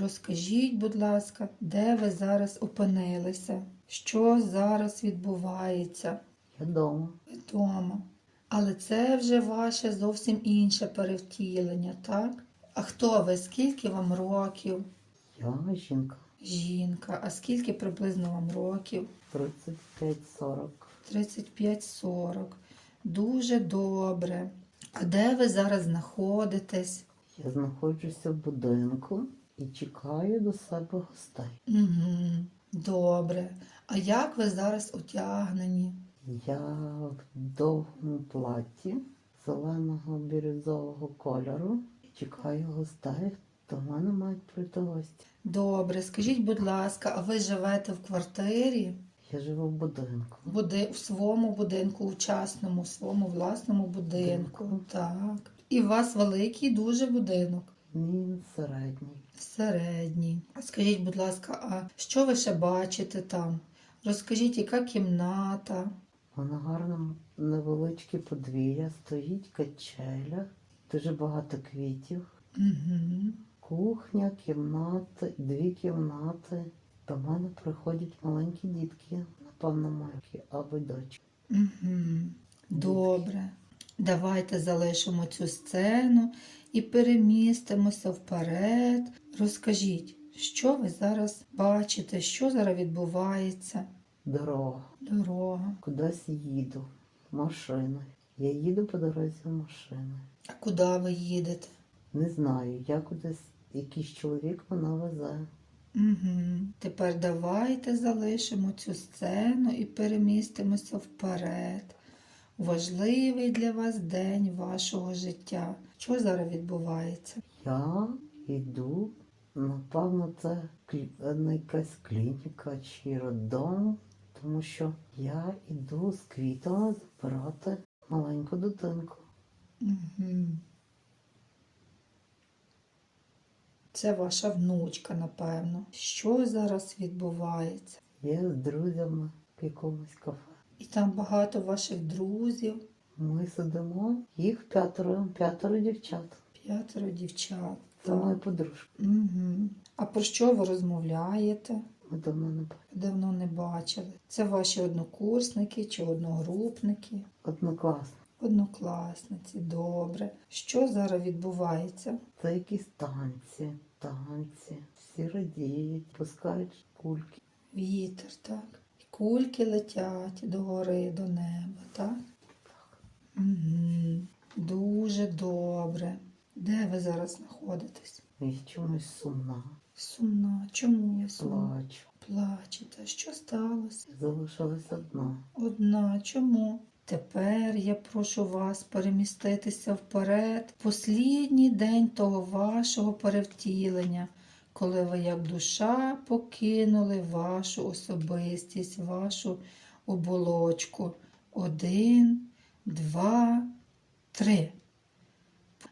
розкажіть, будь ласка, де ви зараз опинилися? Що зараз відбувається вдома. вдома? Але це вже ваше зовсім інше перевтілення, так? А хто ви? Скільки вам років? Я жінка. Жінка, а скільки приблизно вам років? 35-40. 35-40. Дуже добре. А де ви зараз знаходитесь? Я знаходжуся в будинку і чекаю до себе гостей. Угу. Добре. А як ви зараз одягнені? Я в довгому платі зеленого бірюзового кольору і чекаю гостей. До мене мають прийти гості. Добре, скажіть, будь ласка, а ви живете в квартирі? Я живу в будинку. Буди... В своєму будинку, у частному, в своєму власному будинку. Так. І у вас великий дуже будинок. Він середній. Середній. А Скажіть, будь ласка, а що ви ще бачите там? Розкажіть, яка кімната? Вона гарна невеличке подвір'я, стоїть качеля, дуже багато квітів. Угу. Кухня, кімнати, дві кімнати. До мене приходять маленькі дітки, напевно, маленькі або дочки. Угу. Добре. Давайте залишимо цю сцену і перемістимося вперед. Розкажіть, що ви зараз бачите, що зараз відбувається? Дорога. Дорога. Кудись їду машиною. Я їду по дорозі машиною. А куди ви їдете? Не знаю, я кудись якийсь чоловік мене везе. Угу. Тепер давайте залишимо цю сцену і перемістимося вперед. Важливий для вас день вашого життя. Що зараз відбувається? Я йду, напевно, це якась клініка чи роддом, тому що я йду з квітами забирати маленьку дитинку. Угу. Це ваша внучка, напевно. Що зараз відбувається? Я з друзями в якомусь кафе. І там багато ваших друзів, Ми сидимо, їх п'ятеро, п'ятеро дівчат. п'ятеро дівчат. Це моя подружка. Угу. А про що ви розмовляєте? Ми давно не бачили. Давно не бачили. Це ваші однокурсники чи одногрупники? Однокласно. Однокласниці, добре. Що зараз відбувається? Це якісь танці, танці. Всі радіють, пускають кульки. Вітер, так? Кульки летять догори, до неба, так? Угу. Дуже добре. Де ви зараз знаходитесь? Я чомусь сумна. Сумна. Чому ви сумна? Плачу. Плачете. Що сталося? Залишилась одна. Одна. Чому? Тепер я прошу вас переміститися вперед. Послідній день того вашого перевтілення, коли ви як душа покинули вашу особистість, вашу оболочку. Один, два, три.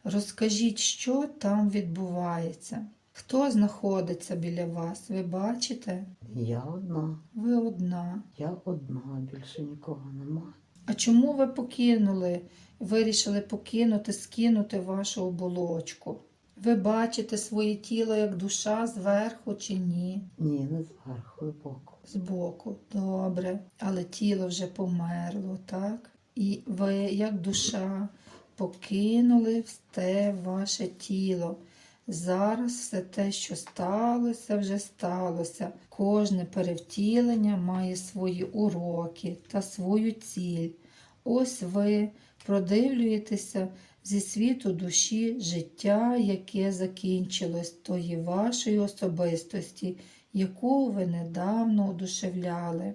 Розкажіть, що там відбувається. Хто знаходиться біля вас? Ви бачите? Я одна. Ви одна. Я одна, більше нікого немає. А чому ви покинули, вирішили покинути, скинути вашу оболочку? Ви бачите своє тіло як душа зверху чи ні? Ні, не зверху, збоку. Збоку. Добре. Але тіло вже померло, так? І ви, як душа, покинули те ваше тіло. Зараз все те, що сталося, вже сталося. Кожне перевтілення має свої уроки та свою ціль. Ось ви продивлюєтеся зі світу душі життя, яке закінчилось, тої вашої особистості, яку ви недавно одушевляли.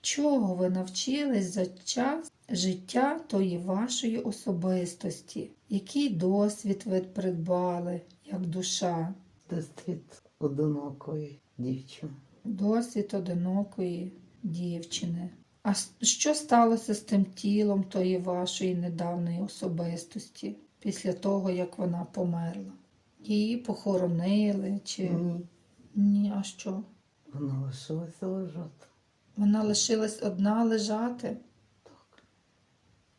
Чого ви навчились за час життя тої вашої особистості? Який досвід ви придбали як душа? Досвід одинокої дівчини. Досвід одинокої дівчини. А що сталося з тим тілом тої вашої недавньої особистості після того, як вона померла? Її похоронили чи Ні, ні, а що? вона лишилася лежати. Вона лишилась одна лежати?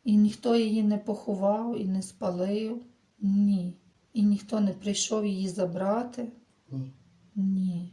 І ніхто її не поховав і не спалив? Ні. І ніхто не прийшов її забрати? Ні.